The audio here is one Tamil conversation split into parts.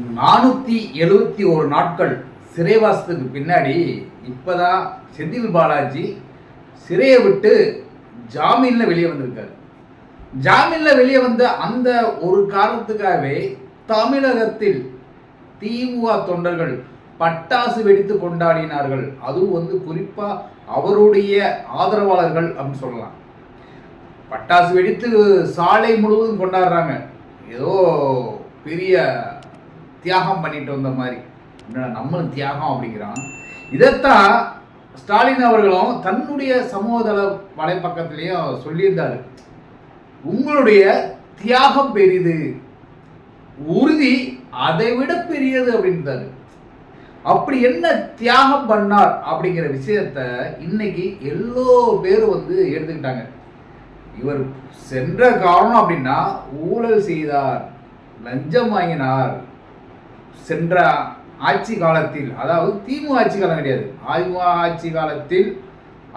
நானூற்றி எழுபத்தி ஒரு நாட்கள் சிறைவாசத்துக்கு பின்னாடி இப்போதான் செந்தில் பாலாஜி சிறையை விட்டு ஜாமீனில் வெளியே வந்திருக்காரு. ஜாமீனில் வெளியே வந்த அந்த ஒரு காரணத்துக்காகவே தமிழகத்தில் திமுக தொண்டர்கள் பட்டாசு வெடித்து கொண்டாடினார்கள். அதுவும் வந்து குறிப்பாக அவருடைய ஆதரவாளர்கள் அப்படின்னு சொல்லலாம். பட்டாசு வெடித்து சாலை முழுவதும் கொண்டாடுறாங்க. ஏதோ பெரிய தியாகம் பண்ணிட்டு வந்த மாதிரி. என்னடா நம்மளும் தியாகம் அப்படிங்கிறான். இதைத்தான் ஸ்டாலின் அவர்களும் தன்னுடைய சமூகதள வலைப்பக்கத்திலையும் சொல்லியிருந்தாரு. உங்களுடைய தியாகம் பெரிது. உறுதி அதை விட பெரியது அப்படின்றாரு. அப்படி என்ன தியாகம் பண்ணார் அப்படிங்கிற விஷயத்த இன்னைக்கு எல்லோ பேரும் வந்து எடுத்துக்கிட்டாங்க. இவர் சென்ற காரணம் அப்படின்னா ஊழல் செய்தார் லஞ்சம் வாங்கினார் சென்ற ஆட்சி காலத்தில் அதாவது திமுக ஆட்சி காலம் கிடையாது. அதிமுக ஆட்சி காலத்தில்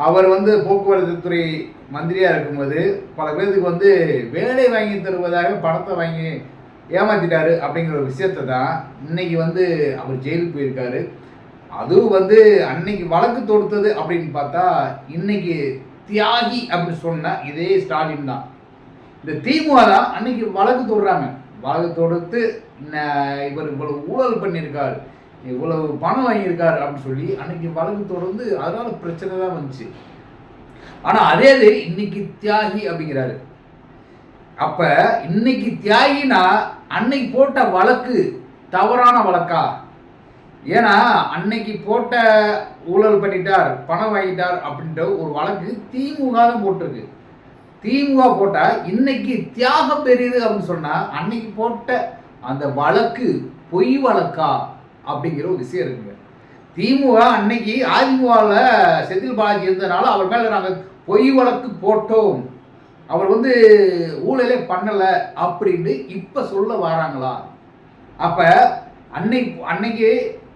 அவர் வந்து போக்குவரத்து துறை மந்திரியா இருக்கும்போது பல பேருக்கு வந்து வேலை வாங்கி தருவதாக பணத்தை வாங்கி ஏமாத்திட்டாரு அப்படிங்கிற ஒரு விஷயத்தை தான் இன்னைக்கு வந்து அவர் ஜெயிலுக்கு போயிருக்காரு. அதுவும் வந்து அன்னைக்கு வழக்கு தொடுத்தது அப்படின்னு பார்த்தா இன்னைக்கு தியாகி அப்படின்னு சொன்ன இதே ஸ்டாலின் தான். இந்த திமுக தான் அன்னைக்கு வழக்கு தொடுறாங்க. வழக்கு தொடுத்து இவர் இவ்வளவு ஊழல் பண்ணியிருக்கார் இவ்வளவு பணம் வாங்கியிருக்கார் அப்படின்னு சொல்லி அன்னைக்கு வழக்கு தொடர்ந்து அதனால பிரச்சனை தான் வந்துச்சு. ஆனா அதே இது இன்னைக்கு தியாகி அப்படிங்கிறாரு. அப்ப இன்னைக்கு தியாகினா அன்னைக்கு போட்ட வழக்கு தவறான வழக்கா? ஏன்னா அன்னைக்கு போட்ட ஊழல் பண்ணிட்டார் பணம் வாங்கிட்டார் அப்படின்ற ஒரு வழக்கு திமுக தான் போட்டிருக்கு. திமுக போட்டா இன்னைக்கு தியாகம் பெரியது அப்படின்னு சொன்னா அன்னைக்கு போட்ட அந்த வழக்கு பொய் வழக்கா அப்படிங்கிற ஒரு விஷயம் இருக்குங்க. திமுக அன்னைக்கு அதிமுகவில் செந்தில் பாலாஜி இருந்ததுனால அவர் மேலே நாங்கள் பொய் வழக்கு போட்டோம். அவர் வந்து ஊழலே பண்ணலை அப்படின்னு இப்போ சொல்ல வராங்களா? அப்போ அன்னை அன்னைக்கு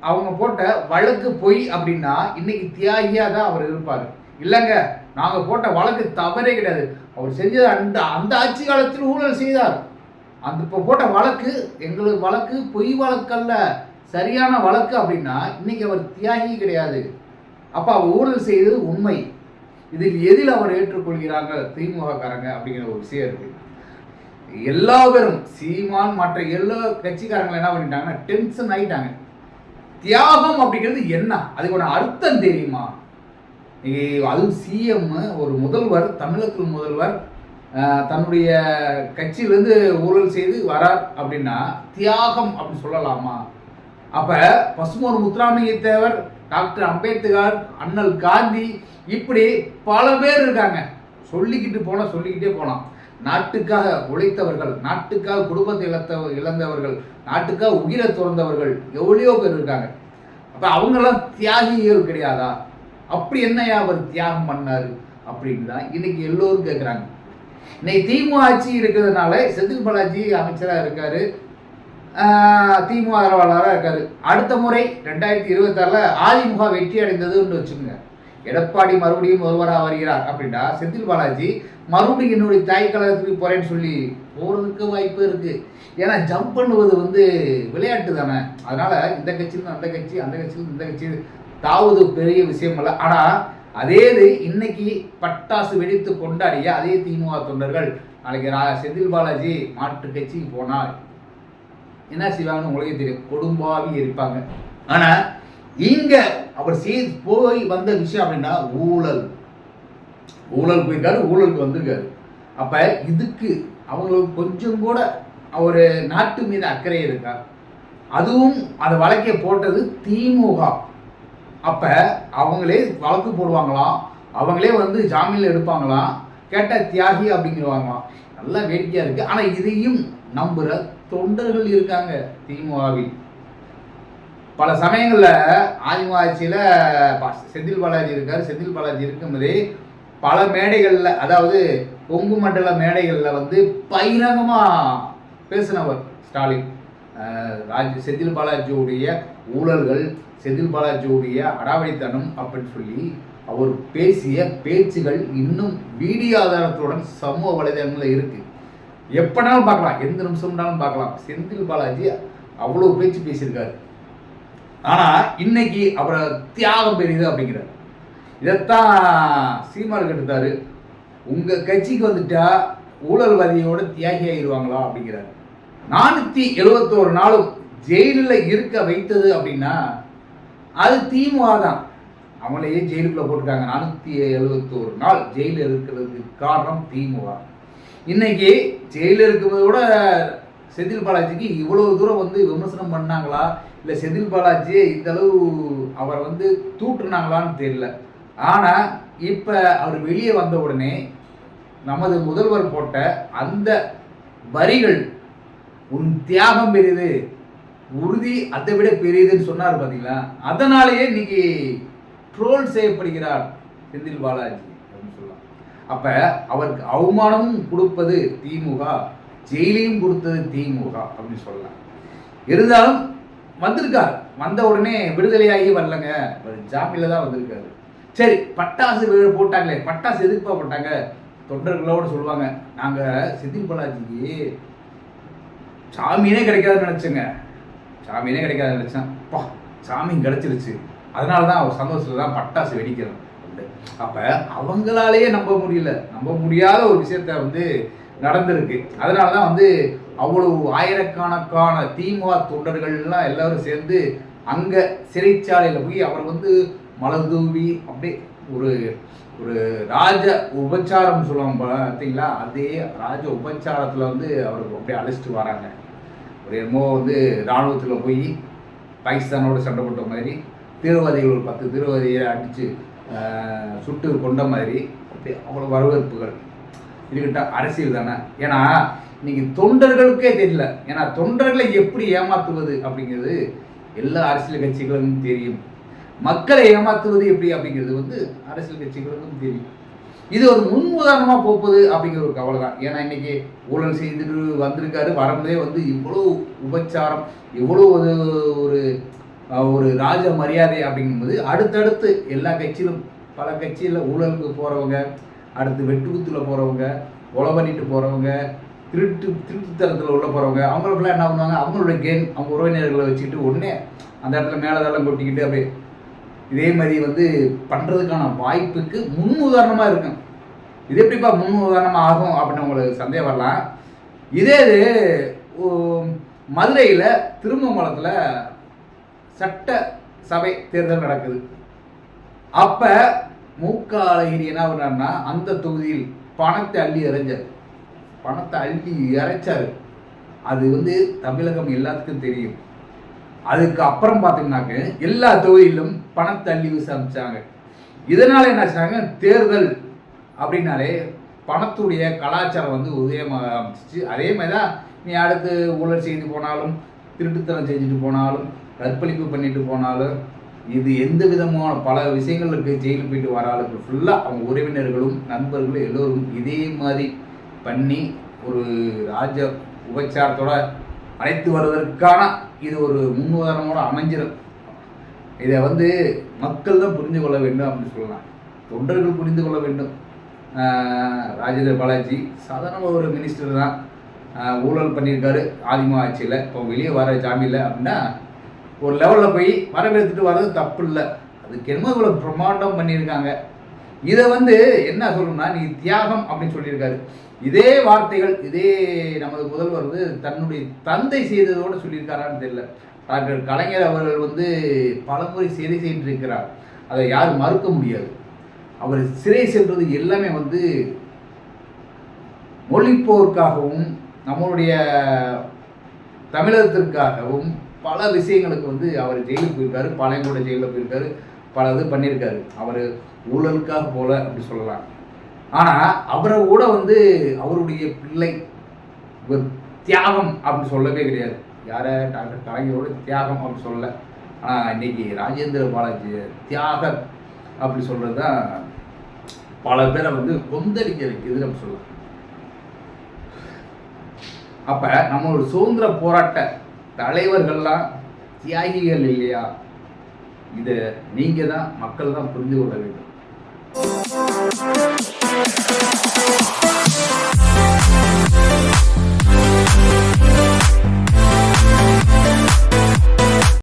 அவங்க போட்ட வழக்கு பொய் அப்படின்னா இன்னைக்கு தியாகியாக தான் அவர் இருப்பார். இல்லைங்க நாங்கள் போட்ட வழக்கு தவறே கிடையாது. அவர் செஞ்சது அந்த அந்த ஆட்சி காலத்தில் ஊழல் செய்தார். அந்த இப்போ போட்ட வழக்கு எங்களுக்கு வழக்கு பொய் வழக்கல்ல. சரியான வழக்கு அப்படின்னா இன்னைக்கு அவர் தியாகி கிடையாது. அப்போ அவர் ஊழல் செய்தது உண்மை. இதில் எதில் அவர் ஏற்றுக்கொள்கிறாங்க திமுக காரங்க அப்படிங்கிற ஒரு விஷயம் இருக்கு. எல்லா பேரும் சீமான் மற்ற எல்லா கட்சிக்காரங்களும் என்ன பண்ணிட்டாங்கன்னா டென்ஷன் ஆகிட்டாங்க தியாகம் அப்படிங்கிறது என்ன? அதுக்கு ஒரு அர்த்தம் தெரியுமா? ஏய், அதுவும் சிஎம் ஒரு முதல்வர் தமிழகத்தில் முதல்வர் தன்னுடைய கட்சியிலேருந்து ஊழல் செய்து வரார் அப்படின்னா தியாகம் அப்படின்னு சொல்லலாமா? அப்ப பசுமோர் முத்துராமலிங்க தேவர் டாக்டர் அம்பேத்கர் அண்ணல் காந்தி இப்படி பல பேர் இருக்காங்க. சொல்லிக்கிட்டு போனால் சொல்லிக்கிட்டே போகலாம் நாட்டுக்காக உழைத்தவர்கள் நாட்டுக்காக குடும்பத்தை இழத்த இழந்தவர்கள் நாட்டுக்காக உயிரை துறந்தவர்கள் எவ்வளையோ பேர் இருக்காங்க. அப்போ அவங்கெல்லாம் தியாகிகள் கிடையாதா? அப்படி என்னையா அவர் தியாகம் பண்ணார்? அப்படின்னு தான் இன்னைக்கு எல்லோரும் கேட்குறாங்க இன்னைக்கு திமுக ஆட்சி இருக்கிறதுனால செந்தில் பாலாஜி அமைச்சராக இருக்கார். திமுக ஆதரவாளராக இருக்கார். அடுத்த முறை ரெண்டாயிரத்தி இருபத்தாறில் அதிமுக வெற்றி அடைந்ததுன்னு வச்சுக்கோங்க. எடப்பாடி மறுபடியும் முதல்வராக வருகிறார் அப்படின்னா செந்தில் பாலாஜி மறுபடியும் என்னுடைய தாய் கழகத்துக்கு போகிறேன்னு சொல்லி போகிறதுக்கு வாய்ப்பு இருக்குது ஏன்னா ஜம்ப் பண்ணுவது வந்து விளையாட்டு தானே. அதனால் இந்த கட்சியிலிருந்து அந்த கட்சி அந்த கட்சியிலும் இந்த கட்சி தாவுது பெரிய விஷயம் அல்ல. ஆனால் அதே இது இன்னைக்கு பட்டாசு வெடித்து கொண்டாடிய அதே திமுக தொண்டர்கள் நாளைக்கு ரா- செந்தில் பாலாஜி மாற்று கட்சிக்கு போனால் என்ன செய்வாங்கன்னு உங்களுக்கே தெரியும். கொடும்பாவி இருப்பாங்க. ஆனா இங்க அவர் செய்து போய் வந்த விஷயம் அப்படின்னா ஊழல். ஊழல் போயிருக்காரு ஊழலுக்கு வந்திருக்காரு. அப்ப இதுக்கு அவங்களுக்கு கொஞ்சம் கூட அவர் நாட்டு மீது அக்கறை இருக்கா? அதுவும் அந்த வழக்கை போட்டது திமுக. அப்போ அவங்களே வழக்கு போடுவாங்களாம் அவங்களே வந்து ஜாமீனில் எடுப்பாங்களாம் கேட்ட தியாகி அப்படிங்கிறவாங்களாம் நல்லா வேடிக்கையாக இருக்குது ஆனால் இதையும் நம்புகிற தொண்டர்கள் இருக்காங்க திமுகவில். பல சமயங்களில் அதிமுக ஆட்சியில் ப- செந்தில் பாலாஜி இருக்கார். செந்தில் பாலாஜி இருக்கும்போதே பல மேடைகளில் அதாவது கொங்கு மண்டல மேடைகளில் வந்து பகிரங்கமாக பேசினவர் ஸ்டாலின். ராஜ் செந்தில் பாலாஜியுடைய ஊழல்கள் செந்தில் பாலாஜியுடைய அடாவடித்தனம் அப்படின்னு சொல்லி அவர் பேசிய பேச்சுகள் இன்னும் வீடியோ ஆதாரத்துடன் சமூக வலைதளங்களில் இருக்கு. எப்போனாலும் பார்க்கலாம் எந்த நிமிஷம்னாலும் பார்க்கலாம். செந்தில் பாலாஜி அவ்வளோ பேச்சு பேசியிருக்காரு. ஆனால் இன்னைக்கு அவரை தியாகம் பெரியது அப்படிங்கிறார். இதைத்தான் சீமார் கட்டுத்தாரு உங்கள் கட்சிக்கு வந்துட்டா ஊழல்வாதியோட தியாகி ஆயிடுவாங்களா அப்படிங்கிறாரு. நானூத்தி எழுபத்தோரு நாளும் ஜெயிலில் இருக்க வைத்தது அப்படின்னா அது திமுக தான் அவங்களையே ஜெயிலுக்குள்ள போட்டிருக்காங்க நானூத்தி எழுபத்தோரு நாள் ஜெயிலில் இருக்கிறதுக்கு காரணம் திமுக இன்னைக்கு ஜெயிலில் இருக்கும்போது கூட செந்தில் பாலாஜிக்கு இவ்வளவு தூரம் வந்து விமர்சனம் பண்ணாங்களா? இல்லை செந்தில் பாலாஜியை இந்த அளவு அவரை வந்து தூற்றுனாங்களான்னு தெரியல. ஆனால் இப்போ அவர் வெளியே வந்த உடனே நமது முதல்வர் போட்ட அந்த வரிகள் உன் தியாகம் பெரியது உறுதி அதை விட பெரியதுன்னு சொன்னார் பார்த்தீங்களா அதனாலேயே இன்னைக்கு ட்ரோல் செய்யப்படுகிறார் செந்தில் பாலாஜி அப்படின்னு சொல்லலாம். அப்ப அவருக்கு அவமானமும் கொடுப்பது திமுக ஜெயிலையும் கொடுத்தது திமுக அப்படின்னு சொல்லலாம். இருந்தாலும் வந்திருக்கார். வந்த உடனே விடுதலையாகி வரலங்க. ஜாமீன்ல தான் வந்திருக்காரு. சரி பட்டாசு போட்டாங்களே பட்டாசு எதுக்குப்பா போட்டாங்க? தொண்டர்களோட சொல்லுவாங்க. நாங்கள் செந்தில் பாலாஜிக்கு சாமியே கிடைக்காதுன்னு நினச்சேங்க. சாமியே கிடைக்காதுன்னு நினச்சேன். பா சாமி கிடைச்சிருச்சு. அதனால தான் அவர் சந்தோஷத்தில் தான் பட்டாசு வெடிக்கிறோம் அப்போ அவங்களாலேயே நம்ப முடியல. நம்ப முடியாத ஒரு விஷயத்த வந்து நடந்திருக்கு. அதனால தான் வந்து அவ்வளவு ஆயிரக்கணக்கான திமுக தொண்டர்கள்லாம் எல்லாரும் சேர்ந்து அங்கே சிறைச்சாலையில் போய் அவர் வந்து மலர் தூவி அப்படியே ஒரு ஒரு ராஜ உபச்சாரம் சொல்லுவாங்க பார்த்தீங்களா? அதே ராஜ உபச்சாரத்தில் வந்து அவருக்கு அப்படியே அழைச்சிட்டு வராங்க. ஒரு என்னமோ வந்து இராணுவத்தில் போய் பாகிஸ்தானோட சண்டை போட்ட மாதிரி தீவிரவாதிகள் ஒரு பத்து தீவிரவாதியை அடித்து சுட்டு கொண்ட மாதிரி அப்படியே அவ்வளோ வரவேற்புகள். இதுக்கிட்ட அரசியல் தானே? ஏன்னா இன்னைக்கு தொண்டர்களுக்கே தெரியல. ஏன்னா தொண்டர்களை எப்படி ஏமாற்றுவது அப்படிங்கிறது எல்லா அரசியல் கட்சிகளும் தெரியும். மக்களை ஏமாத்துவது எப்படி அப்படிங்கிறது வந்து அரசியல் கட்சிகளுக்கும் தெரியும். இது ஒரு முன் உதாரணமாக போப்பது அப்படிங்கிற ஒரு கவலை தான் ஏன்னா இன்னைக்கு ஊழல் செய்துட்டு வந்திருக்காரு. வரம்பே வந்து இவ்வளோ உபச்சாரம் இவ்வளோ ஒரு ஒரு ஒரு ராஜ மரியாதை அப்படிங்கும்போது அடுத்தடுத்து எல்லா கட்சியிலும் பல கட்சியில் ஊழலுக்கு போகிறவங்க அடுத்து வெட்டுக்குத்துல போகிறவங்க கொலை பண்ணிட்டு போகிறவங்க திருட்டு திருட்டுத்தரத்தில் உள்ள போகிறவங்க அவங்களுக்குலாம் என்ன பண்ணுவாங்க? அவங்களோட கேம் அவங்க உறவினர்களை வச்சுக்கிட்டு உடனே அந்த இடத்துல மேலதெல்லாம் கொட்டிக்கிட்டு அப்படியே இதே மாதிரி வந்து பண்ணுறதுக்கான வாய்ப்புக்கு முன் உதாரணமாக இருக்கும் இது எப்படிப்பா முன் உதாரணமாக ஆகும் அப்படின்னு உங்களுக்கு சந்தேகம் வரலாம். இதே இது மதுரையில் திருமங்கலத்தில் சட்ட சபை தேர்தல் நடக்குது. அப்போ மூக்க அழகிரி என்ன பண்ணார்னா அந்த தொகுதியில் பணத்தை அள்ளி இறைஞ்சார் பணத்தை அள்ளி இறைச்சார் அது வந்து தமிழகம் எல்லாத்துக்கும் தெரியும். அதுக்கு அப்புறம் பார்த்தீங்கன்னாக்க எல்லா தொகுதியிலும் பணம் தள்ளி வீச இதனால என்ன ஆச்சாங்க? தேர்தல் அப்படின்னாலே பணத்துடைய கலாச்சாரம் வந்து உதயமாக ஆரம்பிச்சிச்சு. அதே மாதிரி தான் நீ அடுத்து ஊழல் செய்து போனாலும் திருட்டுத்தனம் செஞ்சுட்டு போனாலும் கற்பழிப்பு பண்ணிட்டு போனாலும் இது எந்த விதமான பல விஷயங்களுக்கு ஜெயிலுக்கு போயிட்டு வர ஆளுக்கு ஃபுல்லாக அவங்க உறவினர்களும் நண்பர்களும் எல்லோரும் இதே மாதிரி பண்ணி ஒரு ராஜ உபச்சாரத்தோட அழைத்து வருவதற்கான இது ஒரு முன்னுதாரணமோட அமைஞ்சிடும் இதை வந்து மக்கள் தான் புரிந்து கொள்ள வேண்டும் அப்படின்னு சொல்லலாம். தொண்டர்கள் புரிந்து கொள்ள வேண்டும். ராஜேந்திர பாலாஜி சாதாரண ஒரு மினிஸ்டர் தான் ஊழல் பண்ணியிருக்காரு ஆதிமா ஆட்சியில். இப்போ வெளியே வர ஜாமீனில் அப்படின்னா ஒரு லெவலில் போய் வரவேற்றுட்டு வர்றது தப்பு இல்லை. அதுக்கு என்னமோ இவ்வளோ பிரம்மாண்டம் பண்ணியிருக்காங்க. இதை வந்து என்ன சொல்லணும்னா நீ தியாகம் அப்படின்னு சொல்லியிருக்காரு. இதே வார்த்தைகள் இதே நமது முதல்வர் வந்து தன்னுடைய தந்தை செய்ததோடு சொல்லியிருக்காரான்னு தெரியல. டாக்டர் கலைஞர் அவர்கள் வந்து பலமுறை சிறை சென்றிருக்கிறார். அதை யாரும் மறுக்க முடியாது. அவர் சிறை சென்றது எல்லாமே வந்து மொழிப்போருக்காகவும் நம்மளுடைய தமிழகத்திற்காகவும் பல விஷயங்களுக்கு வந்து அவர் ஜெயிலுக்கு போயிருக்காரு பழையங்கூட ஜெயிலில் போயிருக்காரு பல இது பண்ணியிருக்காரு. அவர் ஊழலுக்காக போல அப்படி சொல்லலாம். ஆனால் அவரை கூட வந்து அவருடைய பிள்ளை ஒரு தியாகம் அப்படின்னு சொல்லவே கிடையாது. யாரை டாக்டர் கலைஞரோட தியாகம் அப்படின்னு சொல்லல. ஆனால் இன்னைக்கு ராஜேந்திர பாலாஜி தியாகம் அப்படி சொல்கிறது தான் பல பேரை வந்து கொந்தளிக்க வைக்கிறது நம்ம சொல்லலாம். அப்ப நம்ம ஒரு சுதந்திர போராட்ட தலைவர்கள்லாம் தியாகிகள் இல்லையா? இதை நீங்க தான் மக்கள் தான் புரிந்து கொள்ள வேண்டும்.